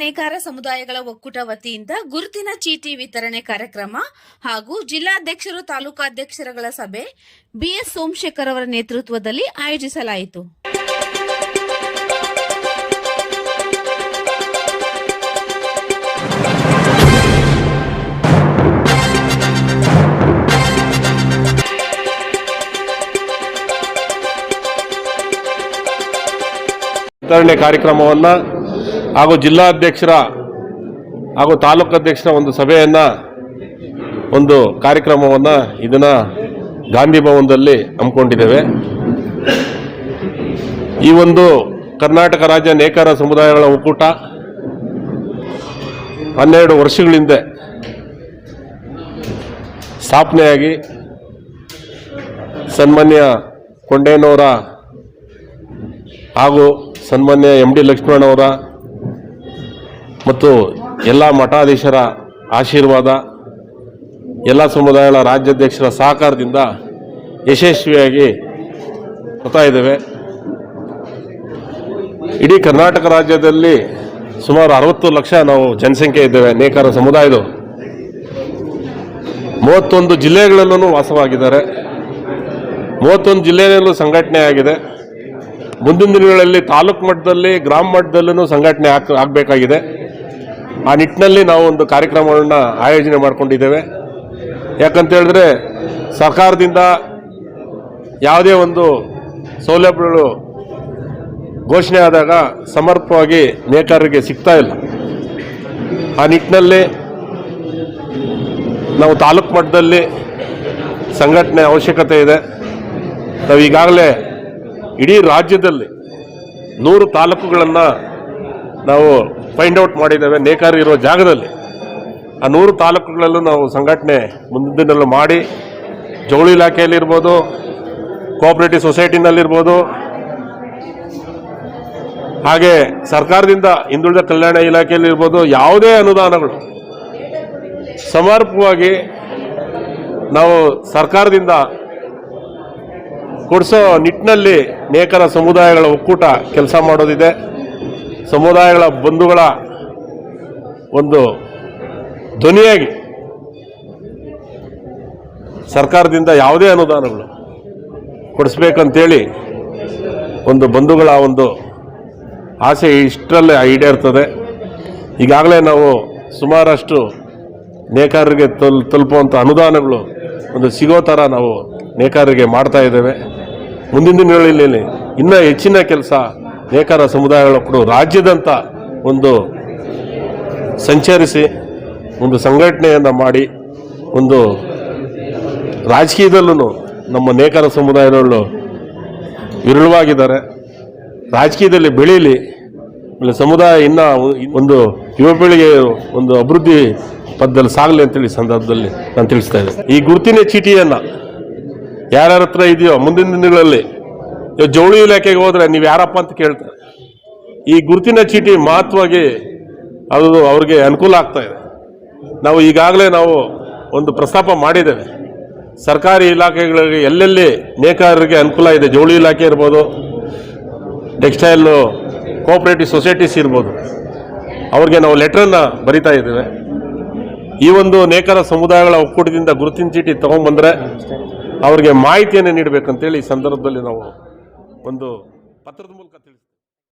ನೇಕಾರ ಸಮುದಾಯಗಳ ಒಕ್ಕೂಟ ವತಿಯಿಂದ ಗುರುತಿನ ಚೀಟಿ ವಿತರಣೆ ಕಾರ್ಯಕ್ರಮ ಹಾಗೂ ಜಿಲ್ಲಾಧ್ಯಕ್ಷರು ತಾಲೂಕಾಧ್ಯಕ್ಷರುಗಳ ಸಭೆ ಬಿಎಸ್ ಸೋಮಶೇಖರ್ ಅವರ ನೇತೃತ್ವದಲ್ಲಿ ಆಯೋಜಿಸಲಾಯಿತು. ವಿತರಣೆ ಕಾರ್ಯಕ್ರಮವನ್ನು ಹಾಗೂ ಜಿಲ್ಲಾಧ್ಯಕ್ಷರ ಹಾಗೂ ತಾಲೂಕು ಅಧ್ಯಕ್ಷರ ಒಂದು ಸಭೆಯನ್ನು, ಒಂದು ಕಾರ್ಯಕ್ರಮವನ್ನು ಇದನ್ನು ಗಾಂಧಿ ಭವನದಲ್ಲಿ ಹಮ್ಮಿಕೊಂಡಿದ್ದೇವೆ. ಈ ಒಂದು ಕರ್ನಾಟಕ ರಾಜ್ಯ ನೇಕಾರ ಸಮುದಾಯಗಳ ಒಕ್ಕೂಟ ಹನ್ನೆರಡು ವರ್ಷಗಳ ಹಿಂದೆ ಸ್ಥಾಪನೆಯಾಗಿ ಸನ್ಮಾನ್ಯ ಕೊಂಡೇನವರ ಹಾಗೂ ಸನ್ಮಾನ್ಯ ಎಂ ಡಿ ಲಕ್ಷ್ಮಣವರ ಮತ್ತು ಎಲ್ಲ ಮಠಾಧೀಶರ ಆಶೀರ್ವಾದ, ಎಲ್ಲ ಸಮುದಾಯಗಳ ರಾಜ್ಯಾಧ್ಯಕ್ಷರ ಸಹಕಾರದಿಂದ ಯಶಸ್ವಿಯಾಗಿ ಬರ್ತಾ ಇದ್ದೇವೆ. ಇಡೀ ಕರ್ನಾಟಕ ರಾಜ್ಯದಲ್ಲಿ ಸುಮಾರು ಅರವತ್ತು ಲಕ್ಷ ನಾವು ಜನಸಂಖ್ಯೆ ಇದ್ದೇವೆ ನೇಕಾರ ಸಮುದಾಯದ ಮೂವತ್ತೊಂದು ಜಿಲ್ಲೆಗಳಲ್ಲೂ ವಾಸವಾಗಿದ್ದಾರೆ. ಮೂವತ್ತೊಂದು ಜಿಲ್ಲೆಯಲ್ಲೂ ಸಂಘಟನೆ ಆಗಿದೆ. ಮುಂದಿನ ದಿನಗಳಲ್ಲಿ ತಾಲೂಕು ಮಟ್ಟದಲ್ಲಿ, ಗ್ರಾಮ ಮಟ್ಟದಲ್ಲೂ ಸಂಘಟನೆ ಆಗ್, ಆಗಬೇಕಾಗಿದೆ. ಆ ನಿಟ್ಟಿನಲ್ಲಿ ನಾವು ಒಂದು ಕಾರ್ಯಕ್ರಮಗಳನ್ನ ಆಯೋಜನೆ ಮಾಡ್ಕೊಂಡಿದ್ದೇವೆ. ಯಾಕಂತ ಹೇಳಿದ್ರೆ ಸರ್ಕಾರದಿಂದ ಯಾವುದೇ ಒಂದು ಸೌಲಭ್ಯಗಳು ಘೋಷಣೆ ಆದಾಗ ಸಮರ್ಪಕವಾಗಿ ನೇಕಾರರಿಗೆ ಸಿಗ್ತಾ ಇಲ್ಲ. ಆ ನಿಟ್ಟಿನಲ್ಲಿ ನಾವು ತಾಲೂಕು ಮಟ್ಟದಲ್ಲಿ ಸಂಘಟನೆ ಅವಶ್ಯಕತೆ ಇದೆ. ನಾವು ಈಗಾಗಲೇ ಇಡೀ ರಾಜ್ಯದಲ್ಲಿ ನೂರು ತಾಲೂಕುಗಳನ್ನು ನಾವು ಫೈಂಡ್ ಔಟ್ ಮಾಡಿದ್ದೇವೆ. ನೇಕಾರ ಇರೋ ಜಾಗದಲ್ಲಿ. ಆ ನೂರು ತಾಲೂಕುಗಳಲ್ಲೂ ನಾವು ಸಂಘಟನೆ ಮುಂದಿನ ದಿನದಲ್ಲೂ ಮಾಡಿ, ಜವಳಿ ಇಲಾಖೆಯಲ್ಲಿರ್ಬೋದು ಕೋಆಪರೇಟಿವ್ ಸೊಸೈಟಿನಲ್ಲಿರ್ಬೋದು ಹಾಗೆ ಸರ್ಕಾರದಿಂದ ಹಿಂದುಳಿದ ಕಲ್ಯಾಣ ಇಲಾಖೆಯಲ್ಲಿರ್ಬೋದು ಯಾವುದೇ ಅನುದಾನಗಳು. ಸಮರ್ಪಕವಾಗಿ ನಾವು ಸರ್ಕಾರದಿಂದ ಕೊಡಿಸೋ ನಿಟ್ಟಿನಲ್ಲಿ ನೇಕರ ಸಮುದಾಯಗಳ ಒಕ್ಕೂಟ ಕೆಲಸ ಮಾಡೋದಿದೆ. ಸಮುದಾಯಗಳ ಬಂಧುಗಳ ಒಂದು ಧ್ವನಿಯಾಗಿ ಸರ್ಕಾರದಿಂದ ಯಾವುದೇ ಅನುದಾನಗಳು ಕೊಡಿಸ್ಬೇಕಂತೇಳಿ ಒಂದು ಬಂಧುಗಳ ಒಂದು ಆಸೆ ಇಷ್ಟರಲ್ಲೇ ಈಡೇರ್ತದೆ. ಈಗಾಗಲೇ ನಾವು ಸುಮಾರಷ್ಟು ನೇಕಾರರಿಗೆ ತಲ್, ತಲುಪುವಂಥ ಅನುದಾನಗಳು ಒಂದು ಸಿಗೋ ಥರ ನಾವು ನೇಕಾರರಿಗೆ ಮಾಡ್ತಾ ಇದ್ದೇವೆ. ಮುಂದಿನ ದಿನಗಳಲ್ಲಿ ಇನ್ನೂ ಹೆಚ್ಚಿನ ಕೆಲಸ ನೇಕಾರ ಸಮುದಾಯಗಳ ಕೂಡ. ರಾಜ್ಯದಂಥ ಒಂದು ಸಂಚರಿಸಿ, ಒಂದು ಸಂಘಟನೆಯನ್ನು ಮಾಡಿ, ಒಂದು ರಾಜಕೀಯದಲ್ಲೂ ನಮ್ಮ ನೇಕಾರ ಸಮುದಾಯದವರು ವಿರಳವಾಗಿದ್ದಾರೆ. ರಾಜಕೀಯದಲ್ಲಿ ಬೆಳೀಲಿ, ಆಮೇಲೆ ಸಮುದಾಯ ಇನ್ನ ಒಂದು ಯುವ ಪೀಳಿಗೆ ಒಂದು ಅಭಿವೃದ್ಧಿ ಪದ್ದಲ್ಲಿ ಸಾಗಲಿ ಅಂತೇಳಿ ಸಂದರ್ಭದಲ್ಲಿ ನಾನು ತಿಳಿಸ್ತಾ ಇದ್ದೇನೆ. ಈ ಗುರುತಿನ ಚೀಟಿಯನ್ನು ಯಾರ್ಯಾರ ಹತ್ರ ಇದೆಯೋ ಮುಂದಿನ ದಿನಗಳಲ್ಲಿ ಜವಳಿ ಇಲಾಖೆಗೆ ಹೋದ್ರೆ ನೀವು ಯಾರಪ್ಪ ಅಂತ ಕೇಳ್ತಾರೆ. ಈ ಗುರುತಿನ ಚೀಟಿ ಮಹತ್ವವಾಗಿ ಅದು ಅವ್ರಿಗೆ ಅನುಕೂಲ ಆಗ್ತಾ ಇದೆ. ನಾವು ಈಗಾಗಲೇ ನಾವು ಒಂದು ಪ್ರಸ್ತಾಪ ಮಾಡಿದ್ದೇವೆ. ಸರ್ಕಾರಿ ಇಲಾಖೆಗಳಿಗೆ ಎಲ್ಲೆಲ್ಲಿ ನೇಕಾರರಿಗೆ ಅನುಕೂಲ ಇದೆ ಜವಳಿ ಇಲಾಖೆ ಇರ್ಬೋದು, ಟೆಕ್ಸ್ಟೈಲು, ಕೋಆಪರೇಟಿವ್ ಸೊಸೈಟೀಸ್ ಇರ್ಬೋದು, ಅವ್ರಿಗೆ ನಾವು ಲೆಟ್ರನ್ನು ಬರಿತಾ ಇದ್ದೇವೆ. ಈ ಒಂದು ನೇಕಾರ ಸಮುದಾಯಗಳ ಒಕ್ಕೂಟದಿಂದ ಗುರುತಿನ ಚೀಟಿ ತೊಗೊಂಬಂದರೆ ಅವ್ರಿಗೆ ಮಾಹಿತಿಯನ್ನು ನೀಡಬೇಕಂತೇಳಿ ಈ ಸಂದರ್ಭದಲ್ಲಿ ನಾವು ಒಂದು ಪತ್ರದ ಮೂಲಕ ತಿಳಿಸ್ತೀವಿ